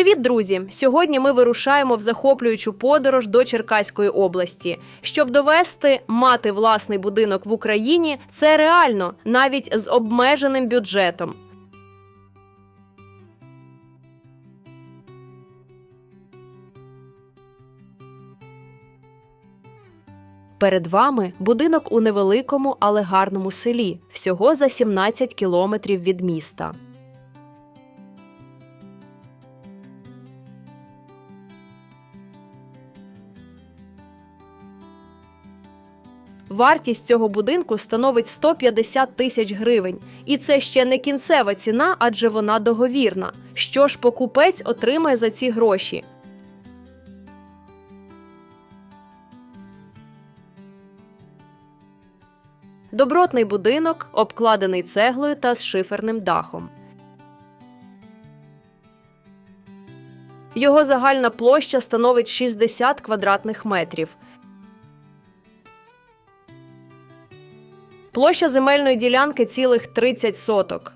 Привіт, друзі! Сьогодні ми вирушаємо в захоплюючу подорож до Черкаської області. Щоб довести мати власний будинок в Україні, це реально навіть з обмеженим бюджетом. Перед вами будинок у невеликому, але гарному селі, всього за 17 кілометрів від міста. Вартість цього будинку становить 150 тисяч гривень, і це ще не кінцева ціна, адже вона договірна. Що ж покупець отримає за ці гроші? Добротний будинок, обкладений цеглою та з шиферним дахом. Його загальна площа становить 60 квадратних метрів. Площа земельної ділянки цілих 30 соток.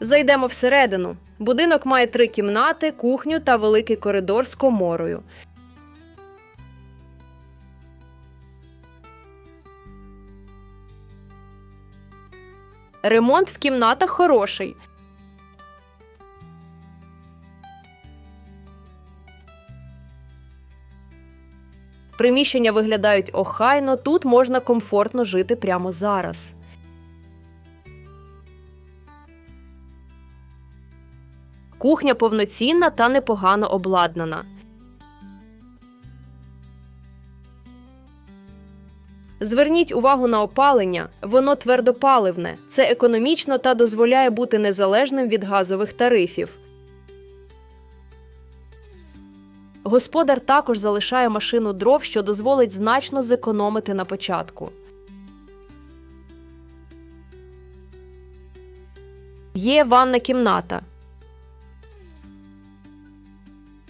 Зайдемо всередину. Будинок має три кімнати, кухню та великий коридор з коморою. Ремонт в кімнатах хороший. Приміщення виглядають охайно, тут можна комфортно жити прямо зараз. Кухня повноцінна та непогано обладнана. Зверніть увагу на опалення, воно твердопаливне, це економічно та дозволяє бути незалежним від газових тарифів. Господар також залишає машину дров, що дозволить значно зекономити на початку. Є ванна кімната.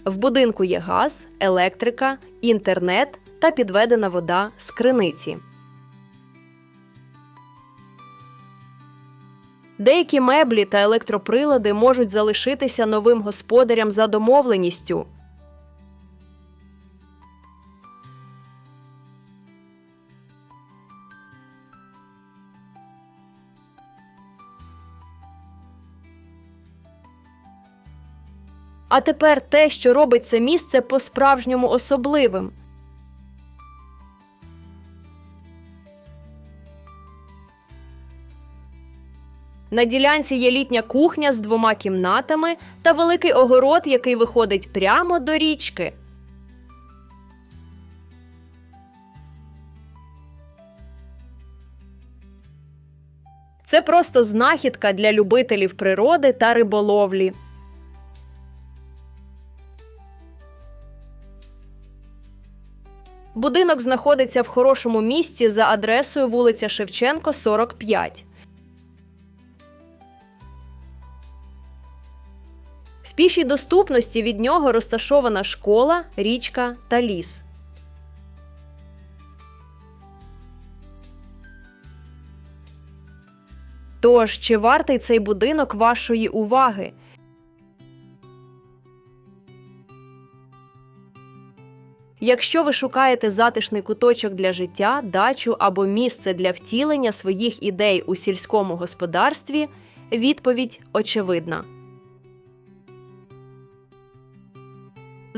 В будинку є газ, електрика, інтернет та підведена вода з криниці. Деякі меблі та електроприлади можуть залишитися новим господарям за домовленістю. А тепер те, що робить це місце по-справжньому особливим. На ділянці є літня кухня з двома кімнатами та великий огород, який виходить прямо до річки. Це просто знахідка для любителів природи та риболовлі. Будинок знаходиться в хорошому місці за адресою вулиця Шевченко, 45. Пішій доступності від нього розташована школа, річка та ліс. Тож, чи вартий цей будинок вашої уваги? Якщо ви шукаєте затишний куточок для життя, дачу або місце для втілення своїх ідей у сільському господарстві, відповідь очевидна.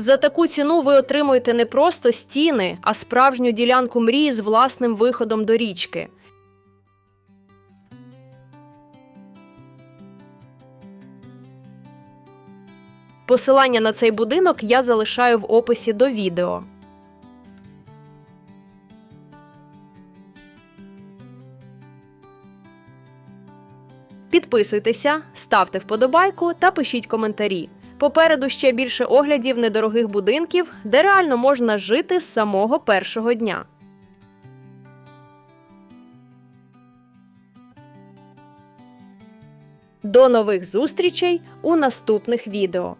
За таку ціну ви отримуєте не просто стіни, а справжню ділянку мрії з власним виходом до річки. Посилання на цей будинок я залишаю в описі до відео. Підписуйтеся, ставте вподобайку та пишіть коментарі. Попереду ще більше оглядів недорогих будинків, де реально можна жити з самого першого дня. До нових зустрічей у наступних відео.